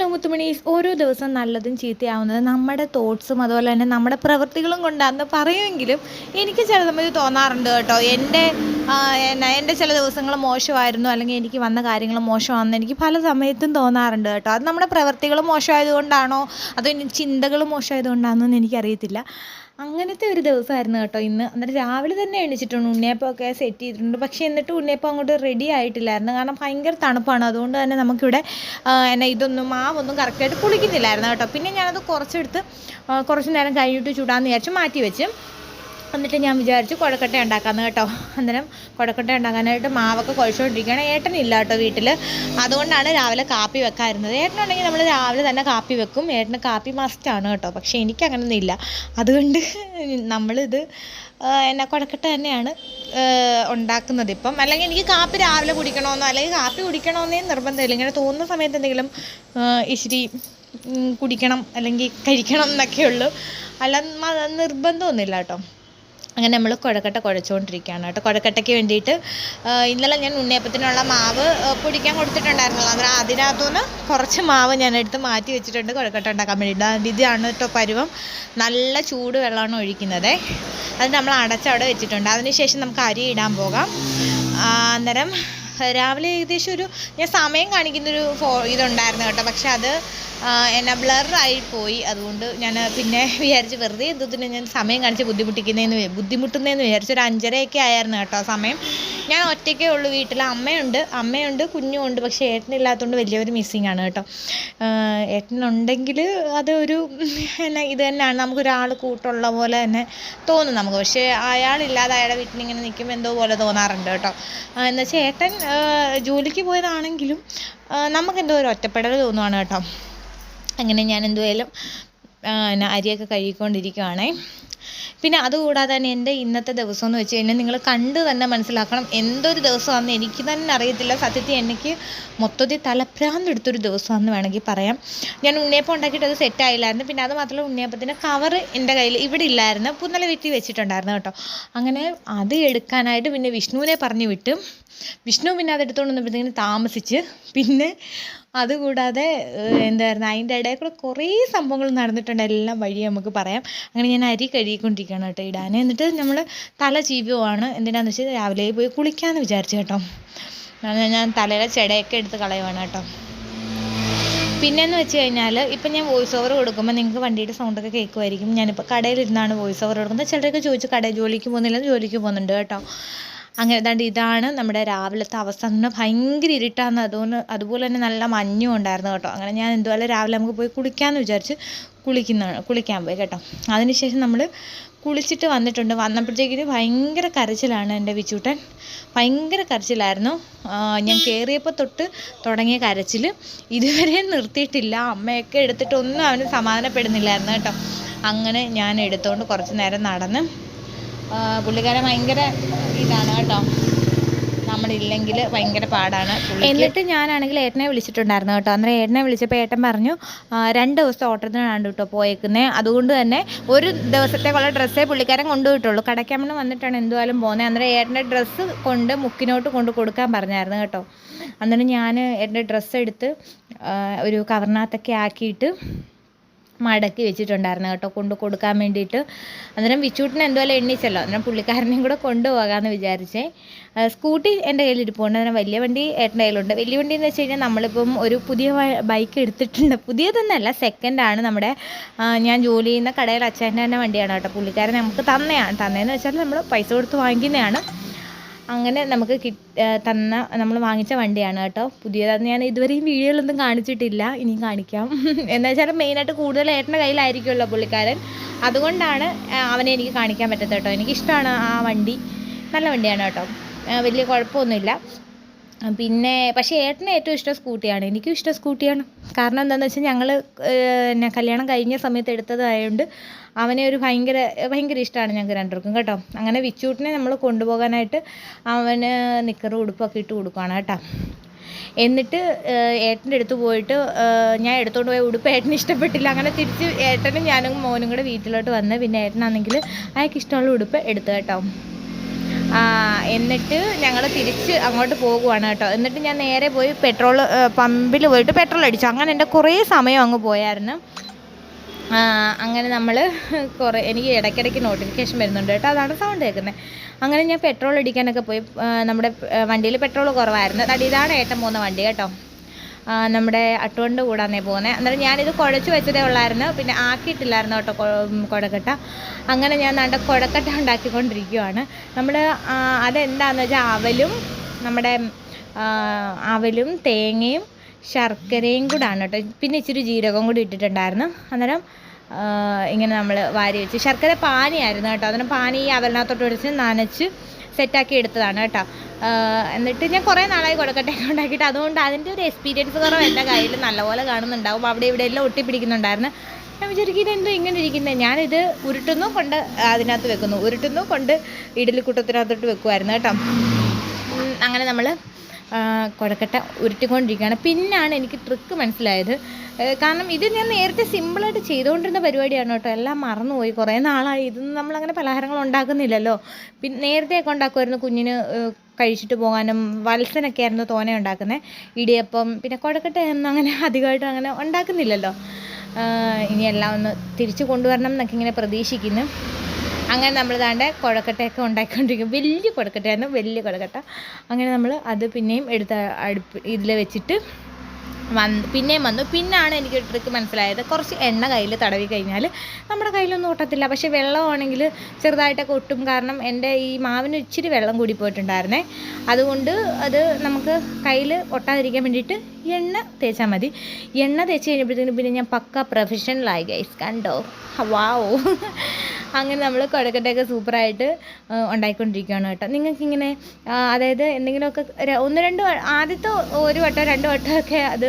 Hello മുത്തുമണീസ് ഓരോ ദിവസം നല്ലതും ചീത്തയാവുന്നത് നമ്മുടെ തോട്ട്സും അതുപോലെ തന്നെ നമ്മുടെ പ്രവൃത്തികളും കൊണ്ടാണെന്ന് പറയുമെങ്കിലും എനിക്ക് ചില സമയത്ത് തോന്നാറുണ്ട് കേട്ടോ. എന്റെ എന്റെ ചില ദിവസങ്ങൾ മോശമായിരുന്നു അല്ലെങ്കിൽ എനിക്ക് വന്ന കാര്യങ്ങൾ മോശമാണെന്ന് എനിക്ക് പല സമയത്തും തോന്നാറുണ്ട് കേട്ടോ. അത് നമ്മുടെ പ്രവൃത്തികൾ മോശമായതുകൊണ്ടാണോ? അതോ ചിന്തകൾ മോശമായതുകൊണ്ടാണോ എന്ന് എനിക്കറിയത്തില്ല. അങ്ങനത്തെ ഒരു ദിവസമായിരുന്നു കേട്ടോ ഇന്ന്. അന്നേരം രാവിലെ തന്നെ എണീച്ചിട്ടുണ്ട്. ഉണ്ണിയപ്പമൊക്കെ സെറ്റ് ചെയ്തിട്ടുണ്ട്. പക്ഷേ എന്നിട്ട് ഉണ്ണിയപ്പം അങ്ങോട്ട് റെഡി ആയിട്ടില്ലായിരുന്നു. കാരണം ഭയങ്കര തണുപ്പാണ്. അതുകൊണ്ട് തന്നെ നമുക്കിവിടെ എന്നെ ഇതൊന്നും മാവൊന്നും കറക്റ്റായിട്ട് പുളിക്കുന്നില്ലായിരുന്നു കേട്ടോ. പിന്നെ ഞാനത് കുറച്ചെടുത്ത് കുറച്ച് നേരം കഴിഞ്ഞിട്ട് ചൂടാന്ന് വിചാരിച്ച് മാറ്റി വെച്ച്. എന്നിട്ട് ഞാൻ വിചാരിച്ചു കുഴക്കട്ട ഉണ്ടാക്കാമെന്ന് കേട്ടോ. അന്നേരം കുഴക്കട്ട ഉണ്ടാക്കാനായിട്ട് മാവൊക്കെ കുഴച്ചുകൊണ്ടിരിക്കുകയാണ് ഏട്ടനില്ല കേട്ടോ വീട്ടിൽ അതുകൊണ്ടാണ് രാവിലെ കാപ്പി വെക്കാറുന്നത് ഏട്ടനുണ്ടെങ്കിൽ നമ്മൾ രാവിലെ തന്നെ കാപ്പി വെക്കും. ഏട്ടന് കാപ്പി മസ്റ്റാണ് കേട്ടോ. പക്ഷേ എനിക്ക് അങ്ങനെയൊന്നും ഇല്ല. അതുകൊണ്ട് നമ്മളിത് എന്നാ കുഴക്കട്ട തന്നെയാണ് ഉണ്ടാക്കുന്നത് ഇപ്പം. അല്ലെങ്കിൽ എനിക്ക് കാപ്പി രാവിലെ കുടിക്കണമെന്നോ അല്ലെങ്കിൽ കാപ്പി കുടിക്കണമെന്നേ നിർബന്ധമില്ല ഇങ്ങനെ തോന്നുന്ന സമയത്ത് എന്തെങ്കിലും ഇച്ചിരി കുടിക്കണം അല്ലെങ്കിൽ കഴിക്കണം എന്നൊക്കെ ഉള്ളൂ അല്ല നിർബന്ധമൊന്നുമില്ല കേട്ടോ. അങ്ങനെ നമ്മൾ കുഴക്കട്ട കുഴച്ചുകൊണ്ടിരിക്കുകയാണ് കേട്ടോ. കുഴക്കട്ടയ്ക്ക് വേണ്ടിയിട്ട് ഇന്നലെ ഞാൻ ഉണ്ണിയപ്പത്തിനുള്ള മാവ് പൊടിക്കാൻ കൊടുത്തിട്ടുണ്ടായിരുന്നല്ലോ. അങ്ങനെ അതിനകത്തുനിന്ന് കുറച്ച് മാവ് ഞാൻ എടുത്ത് മാറ്റി വെച്ചിട്ടുണ്ട് കുഴക്കട്ട ഉണ്ടാക്കാൻ വേണ്ടിയിട്ട്. ഇതാണ് കേട്ടോ പരുവം. നല്ല ചൂട് വെള്ളമാണ് ഒഴിക്കുന്നത്. അത് നമ്മൾ അടച്ചവിടെ വെച്ചിട്ടുണ്ട്. അതിനുശേഷം നമുക്ക് അരി ഇടാൻ പോകാം. അന്നേരം രാവിലെ ഏകദേശം ഒരു ഞാൻ സമയം കാണിക്കുന്നൊരു ഫോ ഇതുണ്ടായിരുന്നു കേട്ടോ. പക്ഷെ അത് എന്നാ ബ്ലറായി പോയി. അതുകൊണ്ട് ഞാൻ പിന്നെ വിചാരിച്ച് വെറുതെ എന്തതിന് ഞാൻ സമയം കാണിച്ച് ബുദ്ധിമുട്ടിക്കുന്നതെന്ന് ബുദ്ധിമുട്ടുന്നതെന്ന് വിചാരിച്ചു ഒരു അഞ്ചരയൊക്കെ ആയിരുന്നു കേട്ടോ സമയം. ഞാൻ ഒറ്റയ്ക്കേ ഉള്ളൂ വീട്ടിൽ അമ്മയുണ്ട്. അമ്മയുണ്ട് കുഞ്ഞും ഉണ്ട് പക്ഷേ ഏട്ടനില്ലാത്തതുകൊണ്ട് വലിയൊരു മിസ്സിങ് ആണ് കേട്ടോ. ഏട്ടനുണ്ടെങ്കിൽ അത് ഒരു എന്നാ ഇത് തന്നെയാണ്. നമുക്കൊരാൾ കൂട്ടുള്ള പോലെ തന്നെ തോന്നും നമുക്ക്. പക്ഷേ അയാളില്ലാതെ അയാളുടെ വീട്ടിൽ ഇങ്ങനെ നിൽക്കുമ്പോൾ എന്തോ പോലെ തോന്നാറുണ്ട് കേട്ടോ. എന്നുവെച്ചാൽ എന്ന് വെച്ചാൽ ഏട്ടൻ ജോലിക്ക് പോയതാണെങ്കിലും നമുക്കെന്തോ ഒരു ഒറ്റപ്പെടൽ തോന്നുവാണ് കേട്ടോ. അങ്ങനെ ഞാൻ എന്തുവായാലും അരിയൊക്കെ കഴുകിക്കൊണ്ടിരിക്കുവാണേ. പിന്നെ അതുകൂടാതെ തന്നെ എന്റെ ഇന്നത്തെ ദിവസം എന്ന് വെച്ച് കഴിഞ്ഞാൽ നിങ്ങൾ കണ്ട് തന്നെ മനസ്സിലാക്കണം എന്തൊരു ദിവസമാണെന്ന് എനിക്ക് തന്നെ അറിയത്തില്ല. സത്യത്തിൽ എനിക്ക് മൊത്തത്തിൽ തലപ്രാന്തെടുത്തൊരു ദിവസമാണെന്ന് വേണമെങ്കിൽ പറയാം. ഞാൻ ഉണ്ണിയപ്പം ഉണ്ടാക്കിയിട്ട് അത് സെറ്റ് ആയില്ലായിരുന്നു. പിന്നെ അത് മാത്രമല്ല ഉണ്ണിയപ്പത്തിന്റെ കവർ എന്റെ കയ്യിൽ ഇവിടെ ഇല്ലായിരുന്നു. പുന്നല വീട്ടിൽ വെച്ചിട്ടുണ്ടായിരുന്നു കേട്ടോ. അങ്ങനെ അത് എടുക്കാനായിട്ട് പിന്നെ വിഷ്ണുവിനെ പറഞ്ഞു വിട്ട്. വിഷ്ണു പിന്നെ അതെടുത്തോണ്ട് എടുത്തുകൊണ്ട് താമസിച്ച്. പിന്നെ അതുകൂടാതെ എന്തായിരുന്നു അതിന്റെ ഇടയിൽ കൂടെ കുറേ സംഭവങ്ങൾ നടന്നിട്ടുണ്ട്. എല്ലാം വഴി നമുക്ക് പറയാം. അങ്ങനെ ഞാൻ അരി കഴുകിക്കൊണ്ടിരിക്കുകയാണ് കേട്ടോ ഇടാൻ. എന്നിട്ട് നമ്മൾ തല ചീവുമാണ് എന്തിനാന്ന് വെച്ചാൽ രാവിലെ പോയി കുളിക്കാമെന്ന് വിചാരിച്ചു കേട്ടോ. ഞാൻ തലയിലെ ചെടയൊക്കെ എടുത്ത് കളയുവാണ് കേട്ടോ. പിന്നെയെന്ന് വെച്ച് കഴിഞ്ഞാൽ ഇപ്പം ഞാൻ വോയിസ് ഓവർ കൊടുക്കുമ്പോൾ നിങ്ങൾക്ക് വണ്ടിയുടെ സൗണ്ടൊക്കെ കേൾക്കുമായിരിക്കും ഞാനിപ്പോൾ കടയിലിരുന്നാണ് വോയിസ് ഓവർ കൊടുക്കുന്നത്. ചിലരൊക്കെ ചോദിച്ചു കടയിൽ ജോലിക്ക് പോകുന്നില്ല ജോലിക്ക് പോകുന്നുണ്ട് കേട്ടോ. അങ്ങനെ ഏതാണ്ട് ഇതാണ് നമ്മുടെ രാവിലത്തെ അവസ്ഥ. എന്ന് ഭയങ്കര ഇരുട്ടാന്ന് അതുകൊണ്ട് അതുപോലെ തന്നെ നല്ല മഞ്ഞും ഉണ്ടായിരുന്നു കേട്ടോ. അങ്ങനെ ഞാൻ എന്തുപോലെ രാവിലെ നമുക്ക് പോയി കുളിക്കാമെന്ന് വിചാരിച്ച് കുളിക്കുന്നതാണ് കുളിക്കാൻ പോയി കേട്ടോ. അതിനുശേഷം നമ്മൾ കുളിച്ചിട്ട് വന്നിട്ടുണ്ട്. വന്നപ്പോഴത്തേക്കിന് ഭയങ്കര കരച്ചിലാണ് എന്റെ വിച്ചൂട്ടൻ. ഭയങ്കര കരച്ചിലായിരുന്നു. ഞാൻ കയറിയപ്പോൾ തൊട്ട് തുടങ്ങിയ കരച്ചിൽ ഇതുവരെ നിർത്തിയിട്ടില്ല. അമ്മയൊക്കെ എടുത്തിട്ടൊന്നും അവന് സമാധാനപ്പെടുന്നില്ലായിരുന്നു കേട്ടോ. അങ്ങനെ ഞാൻ എടുത്തുകൊണ്ട് കുറച്ച് നേരം നടന്ന് പുള്ളിക്കാരൻ ഭയങ്കര ഇതാണ് കേട്ടോ. നമ്മളില്ലെങ്കിൽ ഭയങ്കര പാടാണ് എന്നിട്ട് ഞാനാണെങ്കിൽ ഏട്ടനെ വിളിച്ചിട്ടുണ്ടായിരുന്നു കേട്ടോ. അന്നേരം ഏട്ടനെ വിളിച്ചപ്പോൾ ഏട്ടൻ പറഞ്ഞു രണ്ട് ദിവസത്തെ ഓട്ടത്തിനാണ് കേട്ടോ പോയേക്കുന്നത് അതുകൊണ്ട് തന്നെ ഒരു ദിവസത്തേക്കുള്ള ഡ്രസ്സേ പുള്ളിക്കാരൻ കൊണ്ടുപോയിട്ടുള്ളൂ. കടയ്ക്കമ്മണ് വന്നിട്ടാണ് എന്തുവായാലും പോകുന്നത് അന്നേരം ഏട്ടന്റെ ഡ്രസ്സ് കൊണ്ട് മുക്കിനോട്ട് കൊണ്ട് കൊടുക്കാൻ പറഞ്ഞായിരുന്നു കേട്ടോ. അന്നേരം ഞാൻ എന്റെ ഡ്രസ്സ് എടുത്ത് ഒരു കവറിനകത്തൊക്കെ ആക്കിയിട്ട് മടക്കി വെച്ചിട്ടുണ്ടായിരുന്നു കേട്ടോ. കൊണ്ടു കൊടുക്കാൻ വേണ്ടിയിട്ട്. അന്നേരം വിച്ചൂട്ടിന് എന്തുപോലെ എണ്ണീച്ചല്ലോ. അന്നേരം പുള്ളിക്കാരനെയും കൂടെ കൊണ്ടുപോകാമെന്ന് വിചാരിച്ചേ. സ്കൂട്ടി എന്റെ കയ്യിൽ ഇരിപ്പുണ്ട് അന്നേരം വലിയ വണ്ടി ഏട്ടന്റെ കയ്യിലുണ്ട്. വലിയ വണ്ടി എന്ന് വെച്ച് കഴിഞ്ഞാൽ നമ്മളിപ്പം ഒരു പുതിയ ബൈക്ക് എടുത്തിട്ടുണ്ട്. പുതിയതൊന്നല്ല സെക്കൻഡാണ് നമ്മുടെ ഞാൻ ജോലി ചെയ്യുന്ന കടയിൽ അച്ഛന്റെ തന്നെ വണ്ടിയാണ് കേട്ടോ. പുള്ളിക്കാരൻ നമുക്ക് തന്നെയാണ് തന്നതെന്ന് വെച്ചാൽ നമ്മൾ പൈസ കൊടുത്ത് വാങ്ങിക്കുന്നതാണ്. അങ്ങനെ നമുക്ക് തന്ന നമ്മൾ വാങ്ങിച്ച വണ്ടിയാണ് കേട്ടോ. പുതിയതാണ് ഞാൻ ഇതുവരെയും വീഡിയോയിലൊന്നും കാണിച്ചിട്ടില്ല. ഇനിയും കാണിക്കാം. എന്ന് വെച്ചാൽ മെയിനായിട്ട് കൂടുതൽ ഏട്ടന്റെ കയ്യിലായിരിക്കുമല്ലോ പുള്ളിക്കാരൻ. അതുകൊണ്ടാണ് അവനെ എനിക്ക് കാണിക്കാൻ പറ്റത്തത് കേട്ടോ. എനിക്കിഷ്ടമാണ് ആ വണ്ടി. നല്ല വണ്ടിയാണ് കേട്ടോ. വലിയ കുഴപ്പമൊന്നുമില്ല. പിന്നെ പക്ഷേ ഏട്ടന് ഏറ്റവും ഇഷ്ടം സ്കൂട്ടിയാണ്. എനിക്കും ഇഷ്ടം സ്കൂട്ടിയാണ്. കാരണം എന്താണെന്ന് വെച്ചാൽ ഞങ്ങൾ പിന്നെ കല്യാണം കഴിഞ്ഞ സമയത്ത് എടുത്തതായതുകൊണ്ട് അവനെ ഒരു ഭയങ്കര ഭയങ്കര ഇഷ്ടമാണ് ഞങ്ങൾക്ക് രണ്ടുപേർക്കും കേട്ടോ. അങ്ങനെ വിച്ചൂട്ടിനെ നമ്മൾ കൊണ്ടുപോകാനായിട്ട് അവന് നിക്കറും ഉടുപ്പൊക്കെ ഇട്ട് കൊടുക്കുകയാണ് കേട്ടോ. എന്നിട്ട് ഏട്ടന്റെ അടുത്ത് പോയിട്ട് ഞാൻ എടുത്തുകൊണ്ട് പോയ ഉടുപ്പ് ഏട്ടന് ഇഷ്ടപ്പെട്ടില്ല. അങ്ങനെ തിരിച്ച് ഏട്ടനും ഞാനും മോനും കൂടെ വീട്ടിലോട്ട് വന്ന് പിന്നെ ഏട്ടനാണെങ്കിൽ അയാൾക്ക് ഇഷ്ടമുള്ള ഉടുപ്പ് എടുത്തു കേട്ടോ. എന്നിട്ട് ഞങ്ങൾ തിരിച്ച് അങ്ങോട്ട് പോകുവാണ് കേട്ടോ. എന്നിട്ട് ഞാൻ നേരെ പോയി പെട്രോൾ പമ്പിൽ പോയിട്ട് പെട്രോൾ അടിച്ചു. അങ്ങനെ എന്റെ കുറേ സമയം അങ്ങ് പോയായിരുന്നു. അങ്ങനെ നമ്മൾ കുറേ എനിക്ക് ഇടയ്ക്കിടയ്ക്ക് നോട്ടിഫിക്കേഷൻ വരുന്നുണ്ട് കേട്ടോ. അതാണ് സൗണ്ട് കേൾക്കുന്നത് അങ്ങനെ ഞാൻ പെട്രോൾ അടിക്കാനൊക്കെ പോയി. നമ്മുടെ വണ്ടിയിൽ പെട്രോൾ കുറവായിരുന്നു. ഇതാണ് ഏട്ടൻ പോകുന്ന വണ്ടി കേട്ടോ. നമ്മുടെ അട്ടുകൊണ്ട് കൂടാന്നേ പോകുന്നത് അന്നേരം ഞാനിത് കുഴച്ച് വെച്ചതേ ഉള്ളായിരുന്നു. പിന്നെ ആക്കിയിട്ടില്ലായിരുന്നു കേട്ടോ കുഴക്കട്ട അങ്ങനെ ഞാൻ നല്ല കുഴക്കട്ട ഉണ്ടാക്കിക്കൊണ്ടിരിക്കുവാണ്. നമ്മൾ അതെന്താണെന്ന് വെച്ചാൽ അവലും നമ്മുടെ അവലും തേങ്ങയും ശർക്കരയും കൂടാണ് കേട്ടോ. പിന്നെ ഇച്ചിരി ജീരകവും കൂടി ഇട്ടിട്ടുണ്ടായിരുന്നു. അന്നേരം ഇങ്ങനെ നമ്മൾ വാരി വെച്ച്. ശർക്കര പാനിയായിരുന്നു കേട്ടോ. അന്നേരം പാനി അവലിനകത്തോട്ട് ഒഴിച്ച് നനച്ച് സെറ്റാക്കി എടുത്തതാണ് കേട്ടോ. എന്നിട്ട് ഞാൻ കുറേ നാളായി കൊടുക്കട്ടെ ഉണ്ടാക്കിയിട്ട് അതുകൊണ്ട് അതിന്റെ ഒരു എക്സ്പീരിയൻസ് കുറവ് എന്റെ കയ്യിൽ നല്ലപോലെ കാണുന്നുണ്ടാവും. അവിടെ ഇവിടെ എല്ലാം ഒട്ടിപ്പിടിക്കുന്നുണ്ടായിരുന്നു. ഞാൻ വിചാരിക്കും ഇതെന്തോ ഇങ്ങനെ ഇരിക്കുന്നത് ഞാനിത് ഉരുട്ടുന്നു കൊണ്ട് അതിനകത്ത് വെക്കുന്നു. ഉരുട്ടുന്നു കൊണ്ട് ഇഡലിക്കൂട്ടത്തിനകത്തോട്ട് വെക്കുമായിരുന്നു കേട്ടോ. അങ്ങനെ നമ്മൾ കുഴക്കട്ട ഉരുട്ടിക്കൊണ്ടിരിക്കുകയാണ്. പിന്നാണ് എനിക്ക് ട്രിക്ക് മനസ്സിലായത്. കാരണം ഇത് ഞാൻ നേരത്തെ സിമ്പിളായിട്ട് ചെയ്തുകൊണ്ടിരുന്ന പരിപാടിയാണ് കേട്ടോ. എല്ലാം മറന്നുപോയി. കുറേ നാളായി. ഇതൊന്നും നമ്മളങ്ങനെ പലഹാരങ്ങൾ ഉണ്ടാക്കുന്നില്ലല്ലോ. പിന്നെ നേരത്തെയൊക്കെ ഉണ്ടാക്കുമായിരുന്നു കുഞ്ഞിന് കഴിച്ചിട്ട് പോകാനും വത്സനൊക്കെ ആയിരുന്നു തോനെ ഉണ്ടാക്കുന്നത് ഇടിയപ്പം പിന്നെ കുഴക്കട്ട ഒന്നും അങ്ങനെ അധികമായിട്ട് അങ്ങനെ ഉണ്ടാക്കുന്നില്ലല്ലോ. ഇനി എല്ലാം ഒന്ന് തിരിച്ചു കൊണ്ടുവരണം എന്നൊക്കെ ഇങ്ങനെ പ്രതീക്ഷിക്കുന്നു. അങ്ങനെ നമ്മൾ ദാണ്ട് കുഴക്കട്ടയൊക്കെ ഉണ്ടാക്കിക്കൊണ്ടിരിക്കും വലിയ കുഴക്കട്ടയായിരുന്നു വലിയ കുഴക്കട്ട അങ്ങനെ നമ്മൾ അത് പിന്നെയും എടുത്ത് അടുപ്പ് ഇതിൽ വെച്ചിട്ട് വന്ന് പിന്നെയും വന്നു. പിന്നാണ് എനിക്ക് ട്രിക്ക് മനസ്സിലായത്. കുറച്ച് എണ്ണ കയ്യിൽ തടവി കഴിഞ്ഞാൽ നമ്മുടെ കയ്യിലൊന്നും ഒട്ടത്തില്ല. പക്ഷേ വെള്ളമാണെങ്കിൽ ചെറുതായിട്ടൊക്കെ ഒട്ടും. കാരണം എന്റെ ഈ മാവിന് ഇച്ചിരി വെള്ളം കൂടി പോയിട്ടുണ്ടായിരുന്നേ. അതുകൊണ്ട് അത് നമുക്ക് കയ്യിൽ ഒട്ടാതിരിക്കാൻ വേണ്ടിയിട്ട് എണ്ണ തേച്ചാൽ മതി. എണ്ണ തേച്ച് കഴിഞ്ഞപ്പോഴത്തേക്കും പിന്നെ ഞാൻ പക്ക പ്രൊഫഷണലായി ഗൈസ് കണ്ടോ? വാവോ അങ്ങനെ നമ്മൾ കുഴക്കട്ടയൊക്കെ സൂപ്പറായിട്ട് ഉണ്ടായിക്കൊണ്ടിരിക്കുകയാണ് കേട്ടോ. നിങ്ങൾക്കിങ്ങനെ അതായത് എന്തെങ്കിലുമൊക്കെ ഒന്ന് രണ്ട് ആദ്യത്തെ ഒരു വട്ടം രണ്ട് വട്ടമൊക്കെ അത്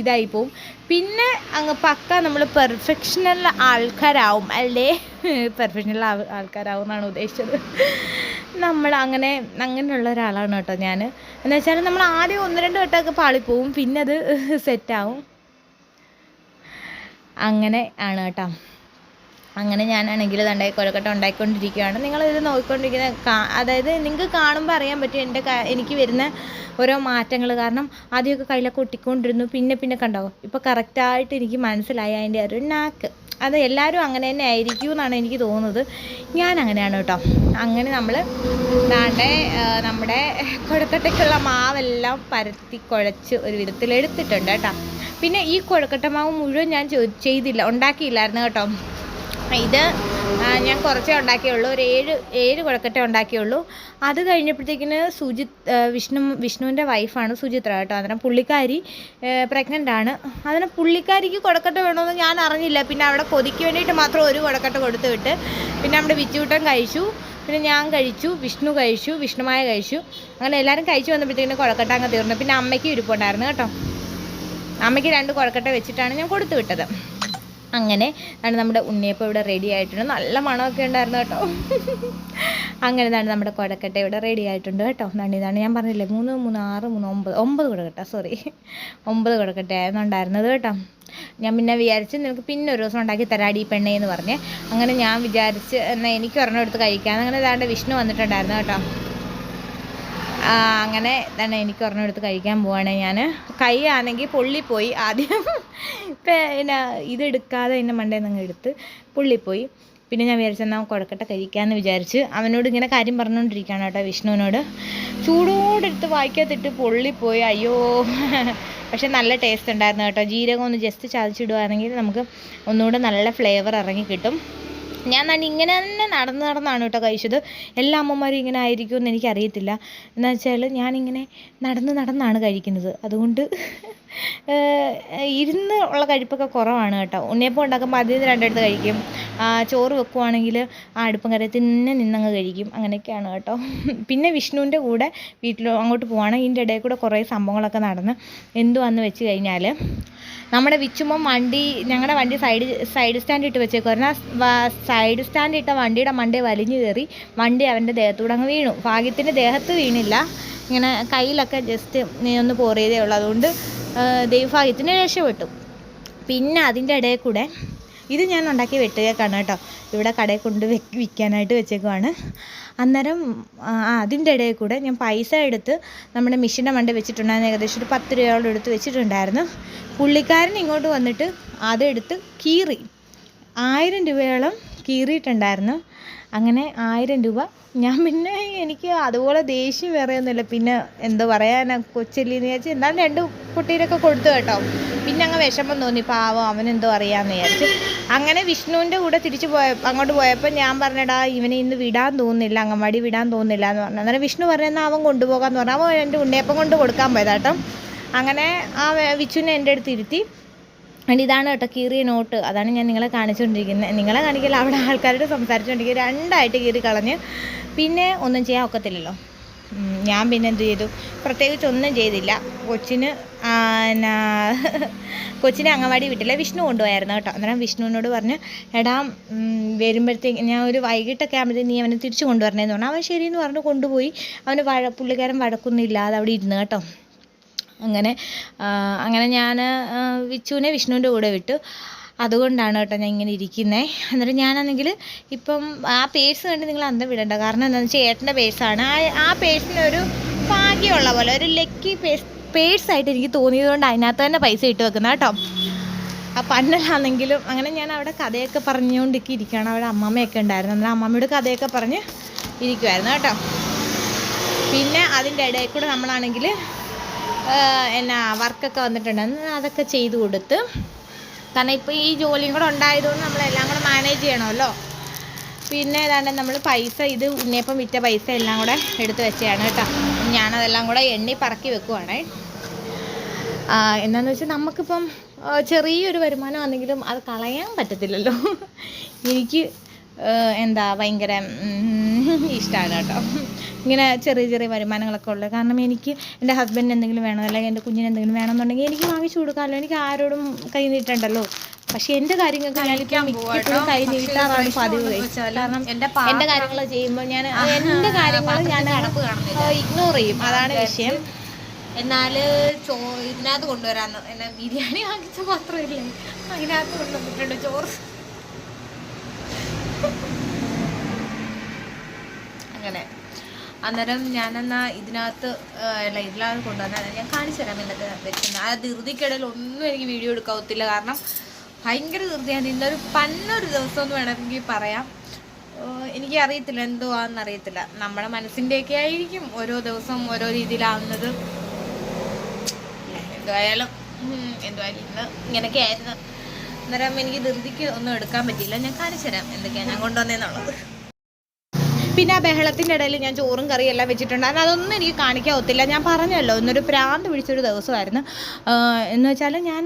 ഇതായി പോവും. പിന്നെ അങ്ങ് പക്ക നമ്മൾ പെർഫെക്ഷണൽ ആൾക്കാരാവും അല്ലേ? പെർഫെക്ഷണൽ ആൾക്കാരാവും എന്നാണ് ഉദ്ദേശിച്ചത്. നമ്മൾ അങ്ങനെ അങ്ങനെയുള്ള ഒരാളാണ് കേട്ടോ ഞാൻ എന്ന് വെച്ചാൽ നമ്മൾ ആദ്യം ഒന്ന് രണ്ട് വട്ടമൊക്കെ പാളിപ്പോവും പിന്നെ അത് സെറ്റാവും അങ്ങനെ ആണ് കേട്ടോ. അങ്ങനെ ഞാനാണെങ്കിൽ ദണ്ടെ കൊഴക്കട്ട ഉണ്ടാക്കിക്കൊണ്ടിരിക്കുകയാണ് നിങ്ങളിത് നോക്കിക്കൊണ്ടിരിക്കുന്ന അതായത് നിങ്ങൾക്ക് കാണുമ്പോൾ അറിയാൻ പറ്റും എന്റെ എനിക്ക് വരുന്ന ഓരോ മാറ്റങ്ങൾ കാരണം ആദ്യമൊക്കെ കയ്യിലൊക്കെ ഒട്ടിക്കൊണ്ടിരുന്നു. പിന്നെ പിന്നെ കണ്ടാവും ഇപ്പോൾ കറക്റ്റായിട്ട് എനിക്ക് മനസ്സിലായി അതിന്റെ ഒരു നാക്ക്. അത് എല്ലാവരും അങ്ങനെ തന്നെ ആയിരിക്കും എന്നാണ് എനിക്ക് തോന്നുന്നത്. ഞാൻ അങ്ങനെയാണ് കേട്ടോ. അങ്ങനെ നമ്മൾ ദാണ്ടെ നമ്മുടെ കൊഴക്കട്ടയ്ക്കുള്ള മാവെല്ലാം പരത്തി കുഴച്ച് ഒരു വിധത്തിൽ എടുത്തിട്ടുണ്ട് കേട്ടോ. പിന്നെ ഈ കൊഴക്കട്ട മാവ് മുഴുവൻ ഞാൻ ചെയ്തില്ല. ഉണ്ടാക്കിയില്ലായിരുന്നു കേട്ടോ. ഇത് ഞാൻ കുറച്ചേ ഉണ്ടാക്കിയുള്ളൂ. ഒരു ഏഴ് ഏഴ് കുഴക്കട്ട ഉണ്ടാക്കിയുള്ളൂ. അത് കഴിഞ്ഞപ്പോഴത്തേക്കിന് സുജിത് വിഷ്ണു വിഷ്ണുവിന്റെ വൈഫാണ് സുചിത്ര കേട്ടോ. അന്നേരം പുള്ളിക്കാരി പ്രഗ്നന്റ് ആണ്. അതിന് പുള്ളിക്കാരിക്ക് കുഴക്കട്ട വേണമെന്ന് ഞാൻ അറിഞ്ഞില്ല. പിന്നെ അവിടെ കൊതിക്ക് വേണ്ടിയിട്ട് മാത്രം ഒരു കുഴക്കട്ട കൊടുത്തു വിട്ട് പിന്നെ നമ്മുടെ വിച്ചുകൂട്ടൻ കഴിച്ചു. പിന്നെ ഞാൻ കഴിച്ചു വിഷ്ണു കഴിച്ചു വിഷ്ണുമായ കഴിച്ചു. അങ്ങനെ എല്ലാവരും കഴിച്ചു വന്നപ്പോഴത്തേക്കിന് കുഴക്കട്ട അങ്ങ് തീർന്നു. പിന്നെ അമ്മയ്ക്ക് ഇരിപ്പുണ്ടായിരുന്നു കേട്ടോ. അമ്മയ്ക്ക് രണ്ട് കുഴക്കട്ട വെച്ചിട്ടാണ് ഞാൻ കൊടുത്തു വിട്ടത്. അങ്ങനെ. ആണ് നമ്മുടെ ഉണ്ണിയപ്പം ഇവിടെ റെഡി ആയിട്ടുണ്ട്. നല്ല മണമൊക്കെ ഉണ്ടായിരുന്നു കേട്ടോ. അങ്ങനെ ഇതാണ് നമ്മുടെ കുഴക്കട്ട ഇവിടെ റെഡി ആയിട്ടുണ്ട് കേട്ടോ. എന്നാണ് ഇതാണ് ഞാൻ പറഞ്ഞില്ലേ മൂന്ന് മൂന്ന് ആറ് മൂന്ന് ഒമ്പത്. ഒമ്പത് കുഴക്കട്ട സോറി ഒമ്പത് കുഴക്കട്ട ആയിരുന്നു കേട്ടോ. ഞാൻ പിന്നെ വിചാരിച്ച് നിനക്ക് പിന്നെ ഒരു ദിവസം ഉണ്ടാക്കി തരാടി പെണ്ണേ എന്ന് പറഞ്ഞ്. അങ്ങനെ ഞാൻ വിചാരിച്ച് എന്നാൽ എനിക്ക് ഒരെണ്ണം എടുത്ത് കഴിക്കാൻ അങ്ങനെ ഇതാണ്ട് വിഷ്ണു വന്നിട്ടുണ്ടായിരുന്നു കേട്ടോ. അങ്ങനെ തന്നെ എനിക്ക് ഒരെണ്ണം എടുത്ത് കഴിക്കാൻ പോവാണ് ഞാൻ കൈ ആണെങ്കിൽ പൊള്ളിപ്പോയി ആദ്യം പിന്നെ ഇതെടുക്കാതെ എന്റെ മണ്ടയിൽ നിന്ന് എടുത്ത് പൊള്ളിപ്പോയി പിന്നെ ഞാൻ വിചാരിച്ചു എന്നാൽ കുഴക്കട്ട കഴിക്കാമെന്ന് വിചാരിച്ച് അവനോട് ഇങ്ങനെ കാര്യം പറഞ്ഞുകൊണ്ടിരിക്കുകയാണ് കേട്ടോ വിഷ്ണുവിനോട്. ചൂടോടെടുത്ത് വായിക്കാത്തിട്ട് പൊള്ളിപ്പോയി അയ്യോ. പക്ഷെ നല്ല ടേസ്റ്റ് ഉണ്ടായിരുന്നു കേട്ടോ. ജീരകം ഒന്ന് ജസ്റ്റ് ചതച്ചിടുവാണെങ്കിൽ നമുക്ക് ഒന്നുകൂടെ നല്ല ഫ്ലേവർ ഇറങ്ങി കിട്ടും. ഞാൻ തന്നെ ഇങ്ങനെ തന്നെ നടന്ന് നടന്നാണ് കേട്ടോ കഴിച്ചത്. എല്ലാ അമ്മമാരും ഇങ്ങനെ ആയിരിക്കുമെന്ന് എനിക്കറിയത്തില്ല. എന്ന് വെച്ചാൽ ഞാനിങ്ങനെ നടന്ന് നടന്നാണ് കഴിക്കുന്നത്. അതുകൊണ്ട് ഇരുന്ന് ഉള്ള കഴിപ്പൊക്കെ കുറവാണ് കേട്ടോ. ഉണ്ണിയപ്പം ഉണ്ടാക്കുമ്പോൾ അതിൽ നിന്ന് രണ്ടെടുത്ത് കഴിക്കും. ചോറ് വെക്കുവാണെങ്കിൽ ആ അടുപ്പം കരയിൽ തന്നെ നിന്നങ്ങ് കഴിക്കും. അങ്ങനെയൊക്കെയാണ് കേട്ടോ. പിന്നെ വിഷ്ണുവിന്റെ കൂടെ വീട്ടിൽ അങ്ങോട്ട് പോവാണ്. ഇതിന്റെ ഇടയിൽ കൂടെ കുറേ സംഭവങ്ങളൊക്കെ നടന്ന് എന്തുവാന്ന് വെച്ച് കഴിഞ്ഞാൽ നമ്മുടെ വിച്ചുമ്പം വണ്ടി ഞങ്ങളുടെ വണ്ടി സൈഡ് സൈഡ് സ്റ്റാൻഡ് ഇട്ട് വെച്ചേക്കുമായിരുന്നു ആ സൈഡ് സ്റ്റാൻഡ് ഇട്ട വണ്ടിയുടെ മണ്ടേ വലിഞ്ഞു കയറി വണ്ടി അവന്റെ ദേഹത്തൂടെ അങ്ങ് വീണു. ഭാഗ്യത്തിന്റെ ദേഹത്ത് വീണില്ല. ഇങ്ങനെ കയ്യിലൊക്കെ ജസ്റ്റ് ഒന്ന് പോറിയതേ ഉള്ളൂ. അതുകൊണ്ട് ദൈവഭാഗ്യത്തിന് രക്ഷപ്പെട്ടു. പിന്നെ അതിന്റെ ഇടയിൽ കൂടെ ഇത് ഞാൻ ഉണ്ടാക്കി വെട്ടുകേക്കാണ് കേട്ടോ. ഇവിടെ കടയിൽ കൊണ്ട് വിൽക്കാനായിട്ട് വെച്ചേക്കുവാണ്. അന്നേരം അതിന്റെ ഇടയിൽ കൂടെ ഞാൻ പൈസ എടുത്ത് നമ്മുടെ മിഷീന്റെ മണ്ട വെച്ചിട്ടുണ്ടായിരുന്നു. ഏകദേശം ഒരു പത്ത് രൂപയോളം എടുത്ത് വെച്ചിട്ടുണ്ടായിരുന്നു. പുള്ളിക്കാരൻ ഇങ്ങോട്ട് വന്നിട്ട് അതെടുത്ത് കീറി. ആയിരം രൂപയോളം കീറിയിട്ടുണ്ടായിരുന്നു. അങ്ങനെ ആയിരം രൂപ ഞാൻ പിന്നെ എനിക്ക് അതുപോലെ ദേഷ്യം വേറെ ഒന്നുമില്ല. പിന്നെ എന്തോ പറയാനാ കൊച്ചല്ലിന്ന് വിചാരിച്ച് എന്താണ് രണ്ട് കുട്ടീരൊക്കെ കൊടുത്തു കേട്ടോ. പിന്നെ അങ്ങ് വിഷമം തോന്നി പാവം അവനെന്തോ അറിയാമെന്ന് വിചാരിച്ച്. അങ്ങനെ വിഷ്ണുവിന്റെ കൂടെ തിരിച്ചു പോയ അങ്ങോട്ട് പോയപ്പോൾ ഞാൻ പറഞ്ഞടാ ഇവനെ ഇന്ന് വിടാൻ തോന്നുന്നില്ല അങ്കൻവാടി വിടാൻ തോന്നുന്നില്ല എന്ന് പറഞ്ഞു. അന്നേരം വിഷ്ണു പറഞ്ഞാൽ അവൻ കൊണ്ടുപോകാമെന്ന് പറഞ്ഞു. അവൻ എന്റെ ഉണ്ണിയപ്പം കൊണ്ട് കൊടുക്കാൻ പോയതാട്ടോ അങ്ങനെ ആ വിച്ചുവിനെ എന്റെ അടുത്ത് ഇരുത്തി. ആൻഡ് ഇതാണ് കേട്ടോ കീറിയ നോട്ട് അതാണ് ഞാൻ നിങ്ങളെ കാണിച്ചുകൊണ്ടിരിക്കുന്നത് നിങ്ങളെ കാണിക്കില്ല അവിടെ ആൾക്കാരോട് സംസാരിച്ചുകൊണ്ടിരിക്കുക രണ്ടായിട്ട് കീറി കളഞ്ഞ്. പിന്നെ ഒന്നും ചെയ്യാൻ ഒക്കത്തില്ലല്ലോ. ഞാൻ പിന്നെ എന്ത് ചെയ്തു? പ്രത്യേകിച്ച് ഒന്നും ചെയ്തില്ല. കൊച്ചിന് എന്നാ കൊച്ചിനെ അങ്ങവാടി വിട്ടില്ല. വിഷ്ണു കൊണ്ടുപോയായിരുന്നു കേട്ടോ. അന്നേരം വിഷ്ണുവിനോട് പറഞ്ഞ് എടാ വരുമ്പോഴത്തേക്ക് ഞാൻ ഒരു വൈകിട്ടൊക്കെ ആകുമ്പോഴത്തേക്ക് നീ അവനെ തിരിച്ചു കൊണ്ടുവരണേന്ന് പറഞ്ഞു. അവൻ ശരിയെന്ന് പറഞ്ഞു കൊണ്ടുപോയി. അവന് വഴ പുള്ളിക്കാരൻ വഴക്കൊന്നും ഇല്ലാതെ അവിടെ ഇരുന്ന് കേട്ടോ. അങ്ങനെ അങ്ങനെ ഞാൻ വിച്ചുവിനെ വിഷ്ണുവിന്റെ കൂടെ വിട്ടു. അതുകൊണ്ടാണ് കേട്ടോ ഞാൻ ഇങ്ങനെ ഇരിക്കുന്നത് എന്നിട്ട് ഞാനാണെങ്കിൽ ഇപ്പം ആ പേഴ്സ് കണ്ട് നിങ്ങൾ അന്തം വിടണ്ട. കാരണം എന്താണെന്ന് വെച്ചാൽ ഏട്ടന്റെ പേഴ്സാണ്. ആ ആ പേഴ്സിനൊരു ഭാഗ്യമുള്ള പോലെ ഒരു ലക്കി പേഴ്സ് പേഴ്സായിട്ട് എനിക്ക് തോന്നിയത് കൊണ്ട് അതിനകത്ത് തന്നെ പൈസ ഇട്ട് വെക്കുന്ന കേട്ടോ. ആ പന്നലാണെങ്കിലും അങ്ങനെ ഞാൻ അവിടെ കഥയൊക്കെ പറഞ്ഞുകൊണ്ടൊക്കെ ഇരിക്കുകയാണ്. അവിടെ അമ്മമ്മയൊക്കെ ഉണ്ടായിരുന്നു. എന്നാൽ അമ്മമ്മയോട് കഥയൊക്കെ പറഞ്ഞ് ഇരിക്കുമായിരുന്നു കേട്ടോ. പിന്നെ അതിന്റെ ഇടയിൽ കൂടെ നമ്മളാണെങ്കിൽ എന്നാ വർക്കൊക്കെ വന്നിട്ടുണ്ടെന്ന് അതൊക്കെ ചെയ്തു കൊടുത്ത്. കാരണം ഇപ്പോൾ ഈ ജോലിയും കൂടെ ഉണ്ടായതുകൊണ്ട് നമ്മളെല്ലാം കൂടെ മാനേജ് ചെയ്യണമല്ലോ. പിന്നെ ഏതാണ്ട് നമ്മൾ പൈസ ഇത് ഉണ്ണിയപ്പം വിറ്റ പൈസ എല്ലാം കൂടെ എടുത്ത് വെച്ചതാണ് കേട്ടോ. ഞാനതെല്ലാം കൂടെ എണ്ണി പറക്കി വെക്കുവാണേ. എന്താണെന്ന് വെച്ചാൽ നമുക്കിപ്പം ചെറിയൊരു വരുമാനം ആണെങ്കിലും അത് കളയാൻ പറ്റത്തില്ലല്ലോ. എനിക്ക് എന്താ ഭയങ്കര ഇഷ്ടമാണ് കേട്ടോ. ഇങ്ങനെ ചെറിയ ചെറിയ വരുമാനങ്ങളൊക്കെ ഉള്ളത് കാരണം എനിക്ക് എന്റെ ഹസ്ബൻഡിന് എന്തെങ്കിലും വേണം അല്ലെങ്കിൽ എന്റെ കുഞ്ഞിന് എന്തെങ്കിലും വേണമെന്നുണ്ടെങ്കിൽ എനിക്ക് വാങ്ങിച്ചു കൊടുക്കാമല്ലോ. എനിക്ക് ആരോടും കൈ നീട്ടണ്ടല്ലോ. പക്ഷെ എന്റെ കാര്യങ്ങൾക്ക് ഞാൻ മിക്കപ്പോഴും കൈ നീട്ടാറാണ് പതിവ്. കാരണം എന്റെ കാര്യങ്ങൾ ചെയ്യുമ്പോൾ ഞാൻ എന്റെ കാര്യങ്ങൾ ഞാൻ ഇഗ്നോർ ചെയ്യും. അതാണ് വിഷയം. എന്നാൽ ചോ ഇതിനകത്ത് കൊണ്ടുവരാന്ന്. എന്നെ ബിരിയാണി വാങ്ങിച്ച മാത്രമില്ലേ അതിനകത്ത് കൊണ്ടുവന്നിട്ടുണ്ട് ചോറ്. അങ്ങനെ. അന്നേരം ഞാനെന്നാ ഇതിനകത്ത് അല്ല ഇതിലാണ് കൊണ്ടുവന്നത്. ഞാൻ കാണിച്ചു തരാം ഇന്നത്തെ വെക്കുന്നത് ആ ധൃതിക്കിടയിൽ ഒന്നും എനിക്ക് വീഡിയോ എടുക്കാൻ ഒത്തില്ല കാരണം ഭയങ്കര ധൃതിയാണ് ഇന്നൊരു പന്നൊരു ദിവസം എന്ന് വേണമെങ്കിൽ പറയാം. എനിക്ക് അറിയത്തില്ല എന്തോ അറിയത്തില്ല. നമ്മുടെ മനസ്സിന്റെയൊക്കെ ആയിരിക്കും ഓരോ ദിവസം ഓരോ രീതിയിലാവുന്നത്. എന്തായാലും ഉം, എന്തുവായാലും ഇന്ന് ഇങ്ങനെയൊക്കെ ആയിരുന്നു. അന്നേരം എനിക്ക് ധൃതിക്ക് ഒന്നും എടുക്കാൻ പറ്റിയില്ല. ഞാൻ കാണിച്ചു തരാം എന്തൊക്കെയാണ് ഞാൻ കൊണ്ടുവന്നതെന്നുള്ളത് പിന്നെ ആ ബഹളത്തിന്റെ ഇടയിൽ ഞാൻ ചോറും കറിയും എല്ലാം വെച്ചിട്ടുണ്ടായിരുന്നു. അതൊന്നും എനിക്ക് കാണിക്കാൻ ഒത്തില്ല. ഞാൻ പറഞ്ഞല്ലോ ഇന്നൊരു പ്രാന്ത് പിടിച്ചൊരു ദിവസമായിരുന്നു. എന്ന് വെച്ചാൽ ഞാൻ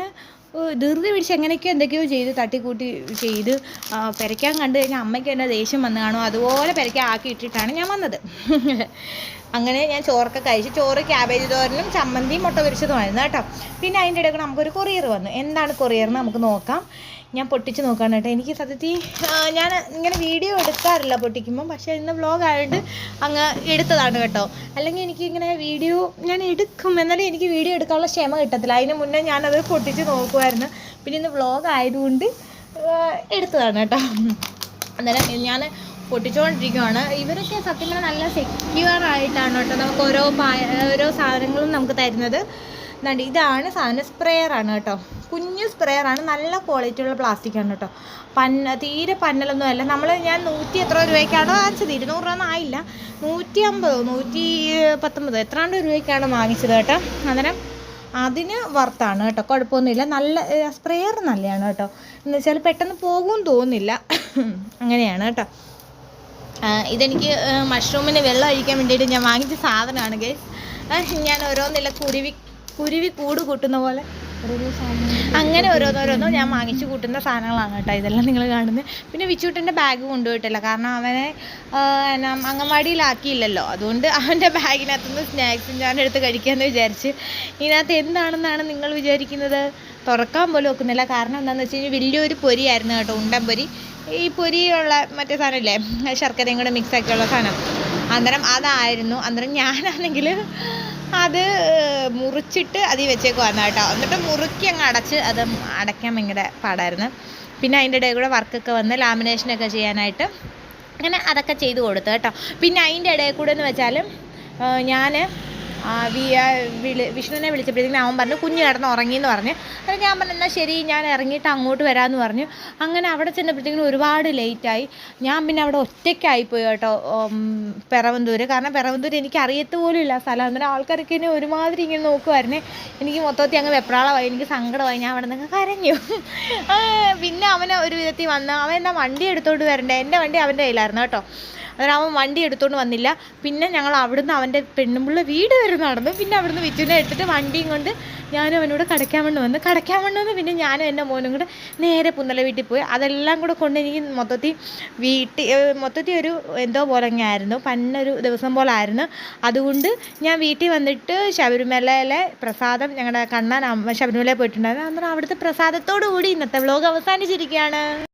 ധൃതി പിടിച്ച് എങ്ങനെയൊക്കെയോ എന്തൊക്കെയോ ചെയ്ത് തട്ടിക്കൂട്ടി ചെയ്ത് പെരയ്ക്കാൻ കണ്ടു കഴിഞ്ഞാൽ അമ്മയ്ക്ക് എന്നെ ദേഷ്യം വന്നു കാണും. അതുപോലെ പെരയ്ക്കാൻ ആക്കി ഇട്ടിട്ടാണ് ഞാൻ വന്നത്. അങ്ങനെ ഞാൻ ചോറൊക്കെ കഴിച്ച് ചോറ് ക്യാബേജ് തോരനും ചമ്മന്തിയും മുട്ട പൊരിച്ചതുമായിരുന്നു കേട്ടോ. പിന്നെ അതിന്റെ ഇടയ്ക്ക് നമുക്കൊരു കൊറിയർ വന്നു. എന്താണ് കൊറിയർ എന്ന് നമുക്ക് നോക്കാം. ഞാൻ പൊട്ടിച്ച് നോക്കാണ് കേട്ടോ. എനിക്ക് സത്യത്തിൽ ഞാൻ ഇങ്ങനെ വീഡിയോ എടുക്കാറില്ല പൊട്ടിക്കുമ്പോൾ പക്ഷേ ഇന്ന് വ്ളോഗ് ആയതുകൊണ്ട് അങ്ങ് എടുത്തതാണ് കേട്ടോ. അല്ലെങ്കിൽ എനിക്ക് ഇങ്ങനെ വീഡിയോ ഞാൻ എടുക്കും. എന്നാലും എനിക്ക് വീഡിയോ എടുക്കാനുള്ള ക്ഷമ കിട്ടത്തില്ല. അതിന് മുന്നേ ഞാനത് പൊട്ടിച്ച് നോക്കുമായിരുന്നു പിന്നെ ഇന്ന് വ്ളോഗ് ആയതുകൊണ്ട് എടുത്തതാണ് കേട്ടോ. അന്നേരം ഞാൻ പൊട്ടിച്ചുകൊണ്ടിരിക്കുവാണ് ഇവരൊക്കെ സത്യം പറഞ്ഞാൽ നല്ല സെക്യൂർ ആയിട്ടാണ് കേട്ടോ നമുക്ക് ഓരോ ഓരോ സാധനങ്ങളും നമുക്ക് തരുന്നത്. ദാണ്ട് ഇതാണ് സാധനം സ്പ്രെയർ ആണ് കേട്ടോ. കുഞ്ഞു സ്പ്രെയർ ആണ്. നല്ല ക്വാളിറ്റി ഉള്ള പ്ലാസ്റ്റിക് ആണ് കേട്ടോ. പന്ന തീരെ പന്നലൊന്നും അല്ല. നമ്മൾ ഞാൻ നൂറ്റി എത്ര രൂപയ്ക്കാണോ വാങ്ങിച്ചത്? ഇരുന്നൂറ് രൂപ ആയില്ല. നൂറ്റി അമ്പതോ നൂറ്റി പത്തൊമ്പതോ എത്രാണ്ട് രൂപയ്ക്കാണ് വാങ്ങിച്ചത് കേട്ടോ? അന്നേരം അതിന് വർത്താണ് കേട്ടോ. കുഴപ്പമൊന്നുമില്ല. നല്ല സ്പ്രെയർ നല്ലതാണ് കേട്ടോ. എന്ന് വെച്ചാൽ പെട്ടെന്ന് പോകും തോന്നില്ല അങ്ങനെയാണ് കേട്ടോ. ഇതെനിക്ക് മഷ്റൂമിന് വെള്ളം ഒഴിക്കാൻ വേണ്ടിയിട്ട് ഞാൻ വാങ്ങിച്ച സാധനമാണ് ഗൈസ് ഞാൻ ഓരോന്നില്ല കുരുവി കുരുവി കൂട് കൂട്ടുന്ന പോലെ. അങ്ങനെ ഓരോന്നോരോന്നോ ഞാൻ വാങ്ങിച്ചു കൂട്ടുന്ന സാധനങ്ങളാണ് കേട്ടോ ഇതെല്ലാം നിങ്ങൾ കാണുന്നത് പിന്നെ വിച്ചൂട്ടന്റെ ബാഗ് കൊണ്ടുപോയിട്ടില്ല. കാരണം അവനെ അംഗൻവാടിയിലാക്കിയില്ലല്ലോ. അതുകൊണ്ട് അവന്റെ ബാഗിനകത്തുനിന്ന് സ്നാക്സും ഞാൻ എടുത്ത് കഴിക്കാമെന്ന് വിചാരിച്ച് ഇതിനകത്ത് എന്താണെന്നാണ് നിങ്ങൾ വിചാരിക്കുന്നത്? തുറക്കാൻ പോലും ഒക്കുന്നില്ല. കാരണം എന്താണെന്ന് വെച്ച് കഴിഞ്ഞാൽ വലിയൊരു പൊരിയായിരുന്നു കേട്ടോ ഉണ്ടൻ പൊരി. ഈ പൊരിയുള്ള മറ്റേ സാധനമില്ലേ ശർക്കരയും കൂടെ മിക്സ് ആക്കിയുള്ള സാധനം. അന്നേരം അതായിരുന്നു. അന്നേരം ഞാനാണെങ്കിൽ അത് മുറിച്ചിട്ട് അതിൽ വെച്ചേക്കുവാണ് കേട്ടോ. എന്നിട്ട് മുറുക്കി അങ്ങ് അടച്ച് അത് അടയ്ക്കാൻ ഭയങ്കര പാടായിരുന്നു. പിന്നെ അതിന്റെ ഇടയിൽ കൂടെ വർക്കൊക്കെ വന്ന് ലാമിനേഷനൊക്കെ ചെയ്യാനായിട്ട് അങ്ങനെ അതൊക്കെ ചെയ്ത് കൊടുത്തു കേട്ടോ. പിന്നെ അതിന്റെ ഇടയിൽ കൂടെ എന്ന് വെച്ചാൽ ഞാൻ വിഷ്ണുവിനെ വിളിച്ചപ്പോഴത്തേക്കും അവൻ പറഞ്ഞു കുഞ്ഞ് കിടന്ന് ഉറങ്ങി എന്ന് പറഞ്ഞു. അപ്പോൾ ഞാൻ പറഞ്ഞു എന്നാൽ ശരി ഞാൻ ഇറങ്ങിയിട്ട് അങ്ങോട്ട് വരാമെന്ന് പറഞ്ഞു. അങ്ങനെ അവിടെ ചെന്നപ്പോഴത്തേക്കും ഒരുപാട് ലേറ്റായി ഞാൻ പിന്നെ അവിടെ ഒറ്റയ്ക്കായിപ്പോയി കേട്ടോ പിറവന്തൂര് കാരണം പിറവന്തൂര് എനിക്ക് അറിയത്ത് പോലും ഇല്ല സ്ഥലം. അന്നേരം ആൾക്കാരൊക്കെ എന്നെ ഒരുമാതിരി ഇങ്ങനെ നോക്കുമായിരുന്നേ എനിക്ക് മൊത്തത്തിൽ അങ്ങ് വെപ്രാളമായി എനിക്ക് സങ്കടമായി. ഞാൻ അവിടെ നിന്ന് കരഞ്ഞു. പിന്നെ അവനെ ഒരു വിധത്തിൽ വന്ന് അവൻ എന്നാ വണ്ടി എടുത്തോണ്ട് വരണ്ടേ? എന്റെ വണ്ടി അവന്റെ കയ്യിലായിരുന്നു കേട്ടോ. അന്നേരം അവൻ വണ്ടി എടുത്തുകൊണ്ട് വന്നില്ല. പിന്നെ ഞങ്ങൾ അവിടുന്ന് അവന്റെ പെണ്ണുമ്പിള്ള വീട് വരെ നടന്നു. പിന്നെ അവിടുന്ന് വിറ്റുനെ എടുത്തിട്ട് വണ്ടിയും കൊണ്ട് ഞാനും അവനോട് കടയ്ക്കാൻ വേണ്ടി വന്നു. കടയ്ക്കാൻ വേണ്ടി വന്ന് പിന്നെ ഞാനും എന്റെ മോനും കൂടെ നേരെ പുന്നല വീട്ടിൽ പോയി. അതെല്ലാം കൂടെ കൊണ്ട് എനിക്ക് മൊത്തത്തിൽ വീട്ടിൽ മൊത്തത്തിൽ ഒരു എന്തോ പോലെ ആയിരുന്നു പന്നൊരു ദിവസം പോലെ ആയിരുന്നു അതുകൊണ്ട് ഞാൻ വീട്ടിൽ വന്നിട്ട് ശബരിമലയിലെ പ്രസാദം ഞങ്ങളുടെ കണ്ണൻ ശബരിമലയിൽ പോയിട്ടുണ്ടായിരുന്നു. അന്നേരം അവിടുത്തെ പ്രസാദത്തോടു കൂടി ഇന്നത്തെ വ്ലോഗ് അവസാനിച്ചിരിക്കുകയാണ്.